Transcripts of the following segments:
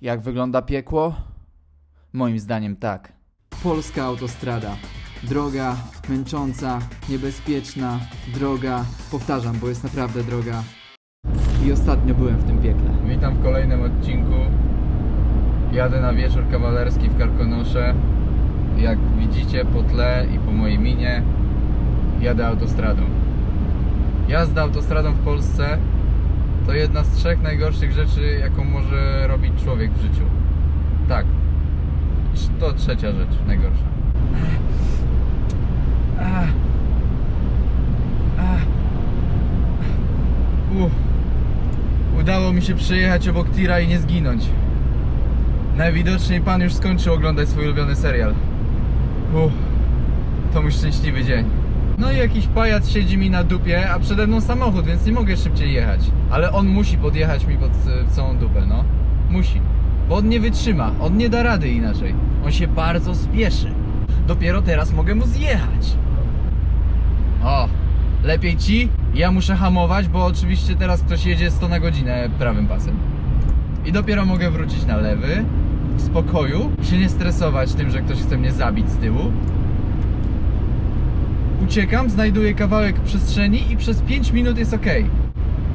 Jak wygląda piekło? Moim zdaniem tak. Polska autostrada. Droga, męcząca, niebezpieczna, droga. Powtarzam, bo jest naprawdę droga. I ostatnio byłem w tym piekle. Witam w kolejnym odcinku. Jadę na wieczór kawalerski w Karkonosze. Jak widzicie po tle i po mojej minie, jadę autostradą. Jazda autostradą w Polsce to jedna z trzech najgorszych rzeczy, jaką może robić człowiek w życiu. Tak, to trzecia rzecz, najgorsza. Uff. Udało mi się przejechać obok tira i nie zginąć. Najwidoczniej pan już skończył oglądać swój ulubiony serial. Uff, to mój szczęśliwy dzień. No i jakiś pajac siedzi mi na dupie, a przede mną samochód, więc nie mogę szybciej jechać. Ale on musi podjechać mi pod e, całą dupę, no. Musi. Bo on nie wytrzyma, on nie da rady inaczej. On się bardzo spieszy. Dopiero teraz mogę mu zjechać. O, lepiej ci? Ja muszę hamować, bo oczywiście teraz ktoś jedzie 100 na godzinę prawym pasem. I dopiero mogę wrócić na lewy, w spokoju, się nie stresować tym, że ktoś chce mnie zabić z tyłu. Uciekam, znajduję kawałek przestrzeni i przez 5 minut jest ok.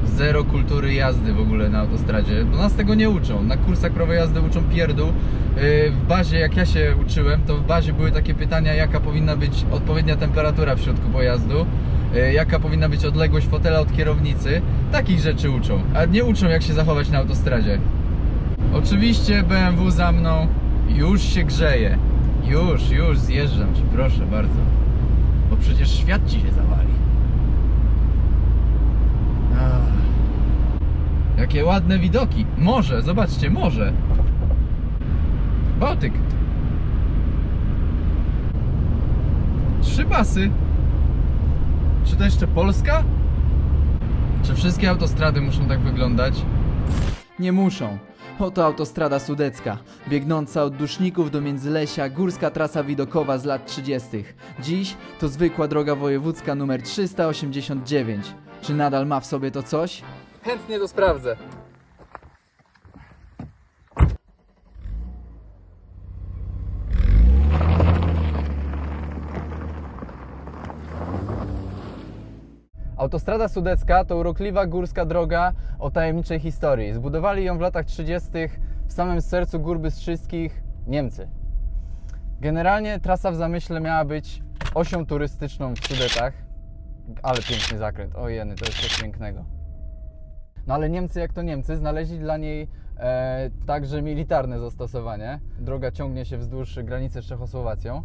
Zero kultury jazdy w ogóle na autostradzie, bo nas tego nie uczą. Na kursach prawa jazdy uczą pierdół. Yy, W bazie, jak ja się uczyłem, to w bazie były takie pytania, jaka powinna być odpowiednia temperatura w środku pojazdu, yy, jaka powinna być odległość fotela od kierownicy. Takich rzeczy uczą, a nie uczą jak się zachować na autostradzie. Oczywiście BMW za mną już się grzeje. Już, już zjeżdżam ci, proszę bardzo. Bo przecież świat ci się zawali. Ach. Jakie ładne widoki. Morze, zobaczcie, morze. Bałtyk. Trzy basy. Czy to jeszcze Polska? Czy wszystkie autostrady muszą tak wyglądać? Nie muszą. Oto autostrada sudecka, biegnąca od Duszników do Międzylesia, górska trasa widokowa z lat 30. Dziś to zwykła droga wojewódzka numer 389. Czy nadal ma w sobie to coś? Chętnie to sprawdzę. Autostrada Sudecka to urokliwa górska droga o tajemniczej historii. Zbudowali ją w latach 30. w samym sercu gór Bystrzyckich Niemcy. Generalnie trasa w zamyśle miała być osią turystyczną w Sudetach. Ale piękny zakręt. O jeny, to jest coś pięknego. No ale Niemcy jak to Niemcy znaleźli dla niej e, także militarne zastosowanie. Droga ciągnie się wzdłuż granicy z Czechosłowacją.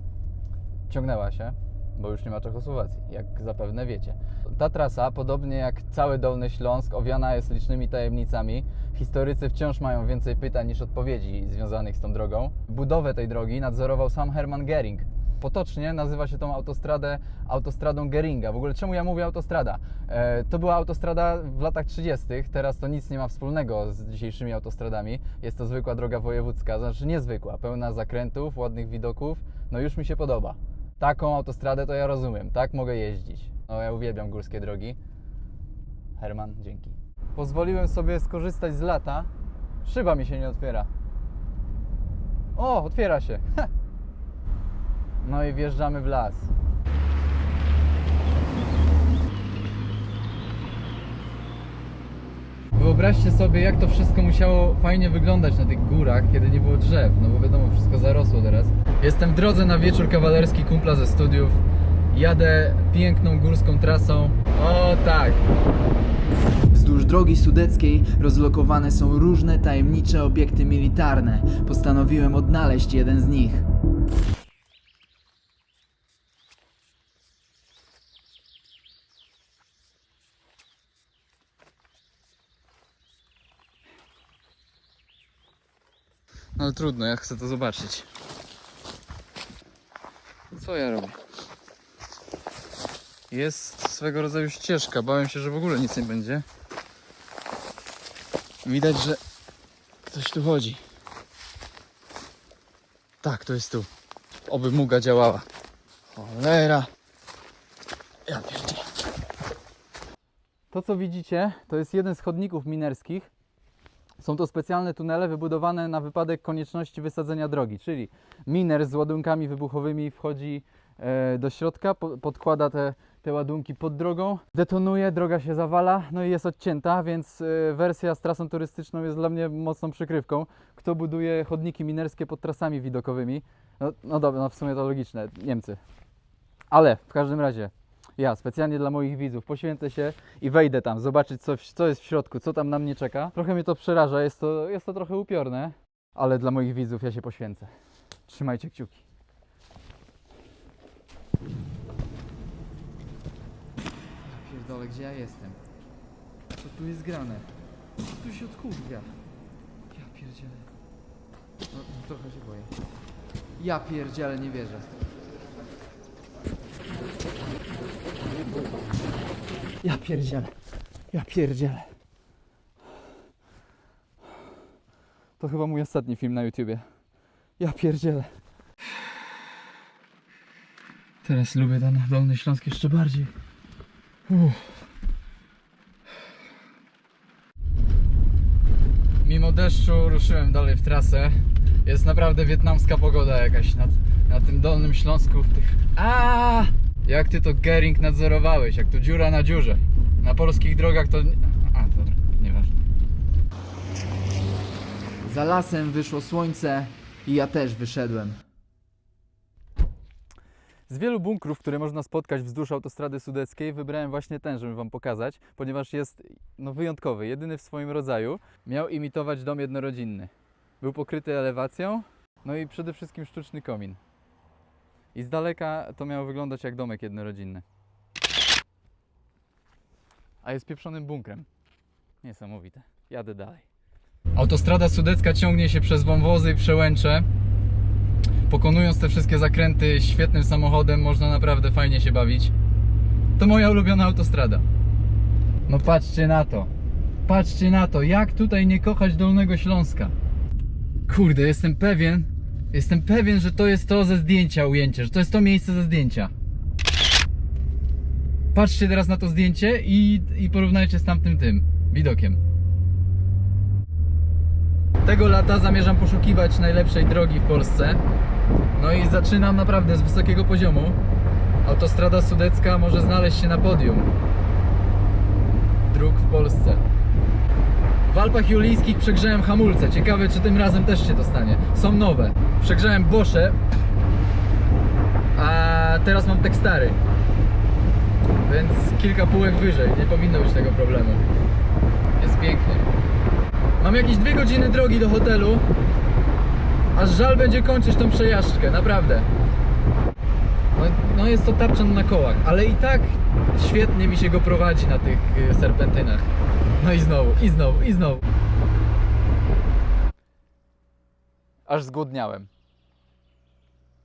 Ciągnęła się, bo już nie ma Czechosłowacji, jak zapewne wiecie. Ta trasa, podobnie jak cały Dolny Śląsk, owiana jest licznymi tajemnicami. Historycy wciąż mają więcej pytań niż odpowiedzi związanych z tą drogą. Budowę tej drogi nadzorował sam Hermann Göring. Potocznie nazywa się tą autostradę autostradą Geringa. W ogóle czemu ja mówię autostrada? E, to była autostrada w latach 30., teraz to nic nie ma wspólnego z dzisiejszymi autostradami. Jest to zwykła droga wojewódzka, znaczy niezwykła, pełna zakrętów, ładnych widoków. No już mi się podoba. Taką autostradę to ja rozumiem, tak mogę jeździć. No ja uwielbiam górskie drogi. Herman, dzięki. Pozwoliłem sobie skorzystać z lata. Szyba mi się nie otwiera. O, otwiera się. No i wjeżdżamy w las. Wyobraźcie sobie, jak to wszystko musiało fajnie wyglądać na tych górach, kiedy nie było drzew, no bo wiadomo, wszystko zarosło teraz. Jestem w drodze na wieczór kawalerski kumpla ze studiów. Jadę piękną górską trasą. O tak, Wzdłuż drogi sudeckiej rozlokowane są różne tajemnicze obiekty militarne. Postanowiłem odnaleźć jeden z nich. No ale trudno, ja chcę to zobaczyć. Co ja robię? Jest swego rodzaju ścieżka. Bałem się, że w ogóle nic nie będzie. Widać, że ktoś tu chodzi. Tak, to jest tu. Oby muga działała. Cholera. Ja pierdzielę. To co widzicie, to jest jeden z chodników minerskich. Są to specjalne tunele wybudowane na wypadek konieczności wysadzenia drogi, czyli miner z ładunkami wybuchowymi wchodzi e, do środka, po, podkłada te, te ładunki pod drogą, detonuje, droga się zawala, no i jest odcięta, więc e, wersja z trasą turystyczną jest dla mnie mocną przykrywką. Kto buduje chodniki minerskie pod trasami widokowymi? No, no dobra, no w sumie to logiczne, Niemcy. Ale w każdym razie, ja specjalnie dla moich widzów poświęcę się i wejdę tam, zobaczyć co, co jest w środku, co tam na mnie czeka. Trochę mnie to przeraża, jest to, jest to trochę upiorne, ale dla moich widzów ja się poświęcę. Trzymajcie kciuki. Pierdolę, gdzie ja jestem? Co tu jest grane? Co tu się odkurwia? Ja pierdzielę. No, trochę się boję. Ja pierdzielę, nie wierzę. Ja pierdzielę. Ja pierdzielę. To chyba mój ostatni film na YouTubie. Ja pierdzielę. Teraz lubię ten Dolny Śląsk jeszcze bardziej. Uff. Mimo deszczu ruszyłem dalej w trasę. Jest naprawdę wietnamska pogoda jakaś na, na tym Dolnym Śląsku. W tych... A! Jak ty to Gering nadzorowałeś? Jak to dziura na dziurze. Na polskich drogach to... A, to nieważne. Za lasem wyszło słońce i ja też wyszedłem. Z wielu bunkrów, które można spotkać wzdłuż autostrady sudeckiej, wybrałem właśnie ten, żeby Wam pokazać, ponieważ jest no, wyjątkowy, jedyny w swoim rodzaju. Miał imitować dom jednorodzinny. Był pokryty elewacją, no i przede wszystkim sztuczny komin. I z daleka to miało wyglądać jak domek jednorodzinny. A jest pieprzonym bunkrem. Niesamowite. Jadę dalej. Autostrada sudecka ciągnie się przez wąwozy i przełęcze. Pokonując te wszystkie zakręty świetnym samochodem, można naprawdę fajnie się bawić. To moja ulubiona autostrada. No patrzcie na to. Patrzcie na to, jak tutaj nie kochać Dolnego Śląska. Kurde, jestem pewien, jestem pewien, że to jest to ze zdjęcia ujęcie, że to jest to miejsce ze zdjęcia. Patrzcie teraz na to zdjęcie i, i porównajcie z tamtym tym widokiem. Tego lata zamierzam poszukiwać najlepszej drogi w Polsce. No i zaczynam naprawdę z wysokiego poziomu. Autostrada Sudecka może znaleźć się na podium dróg w Polsce. Alpach Julijskich przegrzałem hamulce. Ciekawe, czy tym razem też się dostanie. Są nowe. Przegrzałem Bosze, a teraz mam tekstary. Więc kilka półek wyżej. Nie powinno być tego problemu. Jest pięknie. Mam jakieś dwie godziny drogi do hotelu. Aż żal będzie kończyć tą przejażdżkę, naprawdę. No, no jest to tapczan na kołach, ale i tak świetnie mi się go prowadzi na tych y, serpentynach. No i znowu, i znowu, i znowu. Aż zgłodniałem.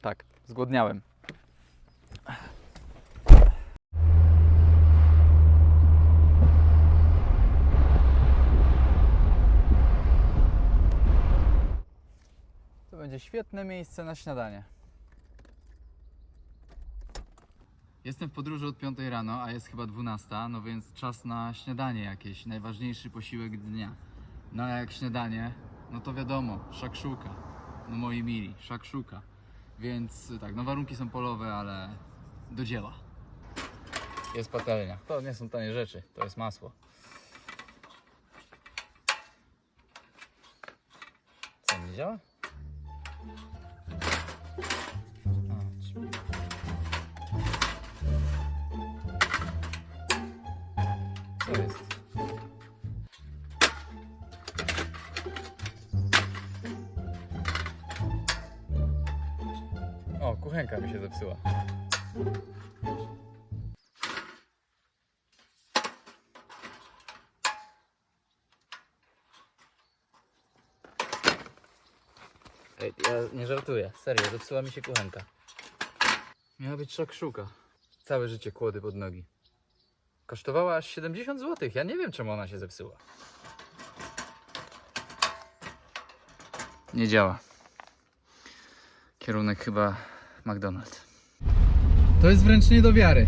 Tak, zgłodniałem. To będzie świetne miejsce na śniadanie. Jestem w podróży od 5 rano, a jest chyba 12, no więc czas na śniadanie jakieś, najważniejszy posiłek dnia. No a jak śniadanie, no to wiadomo, szakszuka. No moi mili, szakszuka. Więc tak, no warunki są polowe, ale do dzieła. Jest patelnia. To nie są tanie rzeczy, to jest masło. Co, nie działa? Jest? O, kuchenka mi się zepsuła. Ej, ja nie żartuję, serio, zepsuła mi się kuchenka. Miała być szakszuka. Całe życie kłody pod nogi. Kosztowała aż 70 zł. Ja nie wiem, czemu ona się zepsuła. Nie działa. Kierunek chyba McDonald's. To jest wręcz nie do wiary.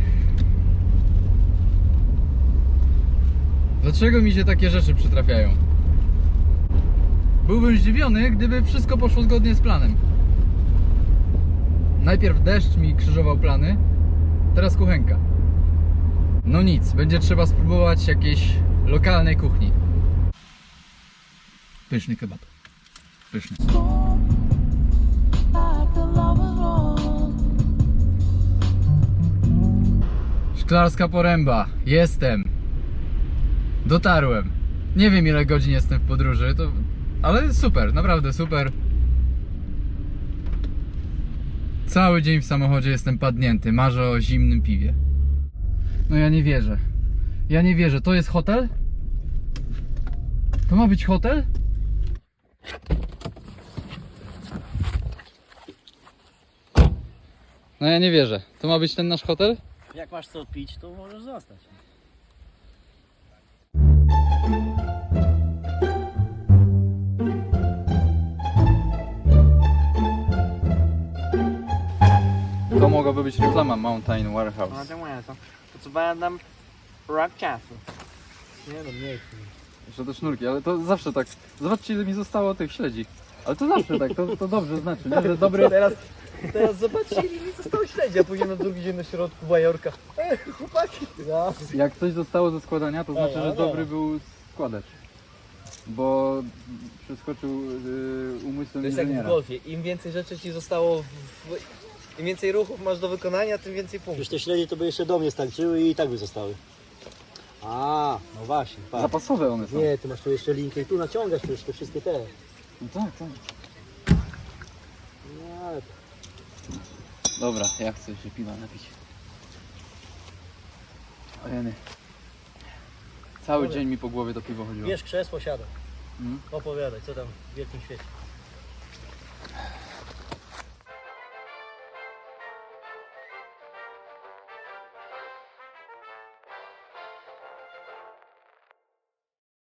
Dlaczego mi się takie rzeczy przytrafiają? Byłbym zdziwiony, gdyby wszystko poszło zgodnie z planem. Najpierw deszcz mi krzyżował plany, teraz kuchenka. No nic, będzie trzeba spróbować jakiejś lokalnej kuchni. Pyszny kebab. Pyszny. Szklarska Poręba. Jestem. Dotarłem. Nie wiem ile godzin jestem w podróży, to... ale super, naprawdę super. Cały dzień w samochodzie jestem padnięty, marzę o zimnym piwie. No ja nie wierzę. Ja nie wierzę. To jest hotel? To ma być hotel? No ja nie wierzę. To ma być ten nasz hotel? Jak masz co pić, to możesz zostać. To mogłaby być reklama Mountain Warehouse. No to moja co? Potrzebowałem nam rok czasu. Nie no, mniej. Jeszcze te sznurki, ale to zawsze tak. Zobaczcie ile mi zostało tych śledzi. Ale to zawsze tak, to, to dobrze znaczy, nie? że dobry. Teraz, teraz zobaczcie, ile mi zostało śledzi, a później na drugi dzień na środku bajorka. Ej, chłopaki! Ja. Jak coś zostało ze składania, to znaczy, że dobry był składacz. Bo przeskoczył yy, umysłem To jest jak w inżyniera. golfie. Im więcej rzeczy ci zostało w... Im więcej ruchów masz do wykonania, tym więcej punktów. Już te śledzie to by jeszcze do mnie starczyły i tak by zostały. A, no właśnie, patrz. Zapasowe one są. Nie, ty masz tu jeszcze linkę i tu naciągasz przecież te wszystkie te. No tak, tak. Dobra, ja chcę się piwa napić. Ojeny. Cały Dobra. dzień mi po głowie to piwo chodziło. Bierz krzesło, siadaj. Mhm. Opowiadaj, co tam w wielkim świecie.